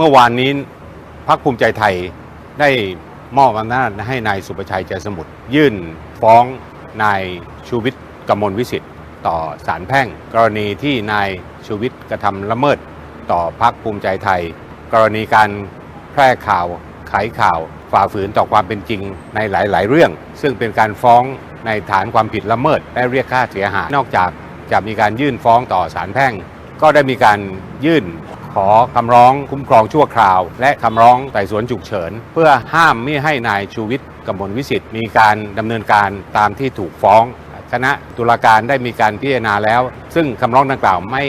เมื่อวานนี้พรรคภูมิใจไทยได้มอบอำนาจให้นายสุประชัยใจสมุทรยื่นฟ้องนายชูวิทย์กมลวิสิทธิ์ต่อศาลแพ่ง กรณีที่นายชูวิทย์กระทำละเมิดต่อพรรคภูมิใจไทย กรณีการแพร่ข่าวไขข่าวฝ่าฝืนต่อความเป็นจริงในหลาย ๆ เรื่อง ซึ่งเป็นการฟ้องในฐานความผิดละเมิดและเรียกค่าเสียหายนอกจากจะมีการยื่นฟ้องต่อศาลแพ่ง ก็ได้มีการยื่น ขอคำร้องคุ้มครองชั่วคราว และคำร้องไต่สวนฉุกเฉิน เพื่อห้ามไม่ให้นายชูวิทย์กมลวิสิทธิ์มีการดำเนินการตามที่ถูกฟ้อง คณะตุลาการได้มีการพิจารณาแล้ว ซึ่งคำร้องดังกล่าวไม่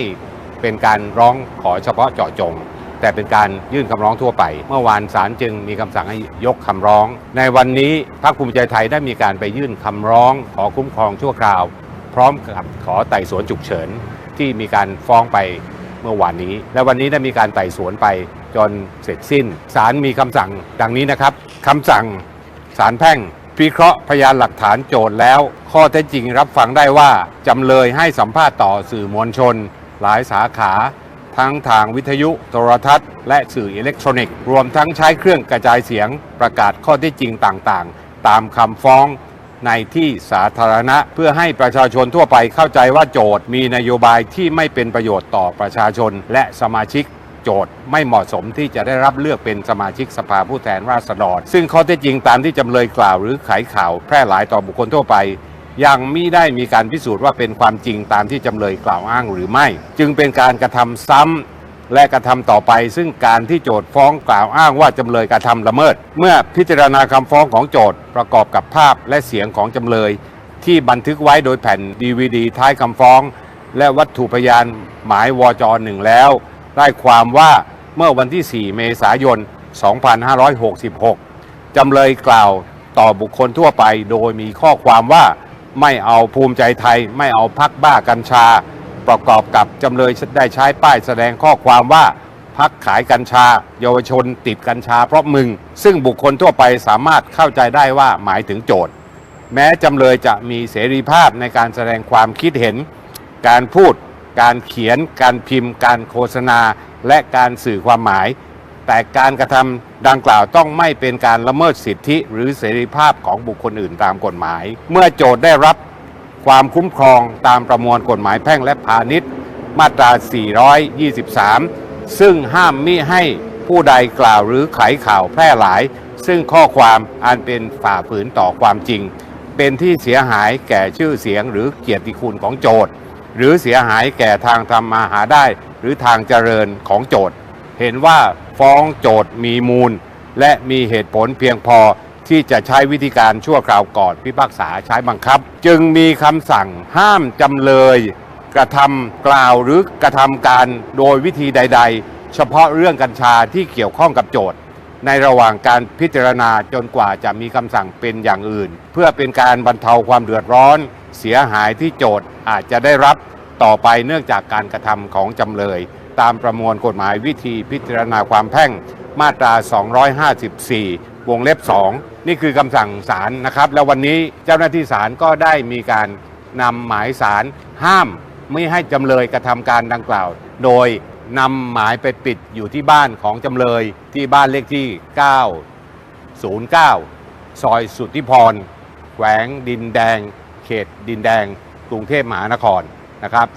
เป็นการร้องขอเฉพาะเจาะจง แต่เป็นการยื่นคำร้องทั่วไป เมื่อวานศาลจึงมีคำสั่งให้ยกคำร้อง ในวันนี้พรรคภูมิใจไทยได้มีการไปยื่นคำร้องขอคุ้มครองชั่วคราว พร้อมกับขอไต่สวนฉุกเฉินที่มีการฟ้องไป เมื่อวานนี้ และวันนี้ได้มีการไต่สวนไปจนเสร็จสิ้นศาลมีคำสั่งดังนี้นะครับคำสั่งศาลแพ่งพิเคราะห์พยานหลักฐานโจทย์แล้ว ข้อเท็จจริงรับฟังได้ว่าจำเลยให้สัมภาษณ์ต่อสื่อมวลชน หลายสาขา ทั้งทางวิทยุโทรทัศน์ และสื่ออิเล็กทรอนิกส์ รวมทั้งใช้เครื่องกระจายเสียงประกาศข้อเท็จจริงต่างๆ ตามคำฟ้อง ในที่สาธารณะ เพื่อให้ประชาชนทั่วไปเข้าใจว่าโจทย์มีนโยบายที่ไม่เป็นประโยชน์ต่อประชาชนและสมาชิกโจทย์ไม่เหมาะสมที่จะได้รับเลือกเป็นสมาชิกสภาผู้แทนราษฎร ซึ่งข้อเท็จจริงตามที่จำเลยกล่าวหรือไขข่าวแพร่หลายต่อบุคคลทั่วไป ยังมิได้มีการพิสูจน์ว่าเป็นความจริงตามที่จำเลยกล่าวอ้างหรือไม่ จึงเป็นการกระทำซ้ำ และกระทำต่อไป ซึ่งการที่โจทย์ฟ้องกล่าวอ้างว่าจำเลยกระทำละเมิด เมื่อพิจารณาคำฟ้องของโจทย์ประกอบกับภาพและเสียงของจำเลย ที่บันทึกไว้โดยแผ่นดีวดีท้ายคำฟ้อง และวัตถุพยานหมายวจหนึ่งแล้ว ได้ความว่าเมื่อวันที่ 4 เมษายน 2566 จำเลยกล่าวต่อบุคคลทั่วไป โดยมีข้อความว่าไม่เอาภูมิใจไทย ไม่เอาพักบ้ากัญชา ประกอบกับจำเลยได้ใช้ป้ายแสดงข้อความว่าพักขายกัญชา เยาวชนติดกัญชาเพราะมึง ซึ่งบุคคลทั่วไปสามารถเข้าใจได้ว่าหมายถึงโจทย์ แม้จำเลยจะมีเสรีภาพในการแสดงความคิดเห็น การพูด การเขียน การพิมพ์ การโฆษณา และการสื่อความหมาย แต่การกระทำดังกล่าวต้องไม่เป็นการละเมิดสิทธิหรือเสรีภาพของบุคคลอื่นตามกฎหมาย เมื่อโจทย์ได้รับ ความคุ้มครองตามประมวลกฎหมายแพ่งและพาณิชย์ มาตรา 423 ซึ่งห้ามมิให้ผู้ใดกล่าวหรือไขข่าวแพร่หลาย ซึ่งข้อความอันเป็นฝ่าฝืนต่อความจริง เป็นที่เสียหายแก่ชื่อเสียงหรือเกียรติคุณของโจทย์ หรือเสียหายแก่ทางทำมาหาได้ หรือทางเจริญของโจทย์ เห็นว่าฟ้องโจทย์มีมูล และมีเหตุผลเพียงพอ ที่จะใช้วิธีการชั่วคราวก่อนพิพากษาใช้บังคับ จึงมีคำสั่งห้ามจำเลย กระทำกล่าวหรือกระทำการโดยวิธีใด ๆ เฉพาะเรื่องกัญชาที่เกี่ยวข้องกับโจทย์ในระหว่างการพิจารณาจนกว่าจะมีคำสั่งเป็นอย่างอื่น เพื่อเป็นการบรรเทาความเดือดร้อน เสียหายที่โจทย์อาจจะได้รับต่อไปเนื่องจากการกระทำของจำเลย ตามประมวลกฎหมายวิธีพิจารณาความแพ่งมาตรา 254 วงเล็บ 2 นี่คือคำสั่งศาลนะครับ แล้ววันนี้เจ้าหน้าที่ศาลก็ได้มีการนำหมายศาลห้ามไม่ให้จำเลยกระทำการดังกล่าว โดยนำหมายไปปิดอยู่ที่บ้านของจำเลยที่บ้านเลขที่ 909 ซอยสุทธิพรแขวงดินแดง เขตดินแดง กรุงเทพมหานครนะครับ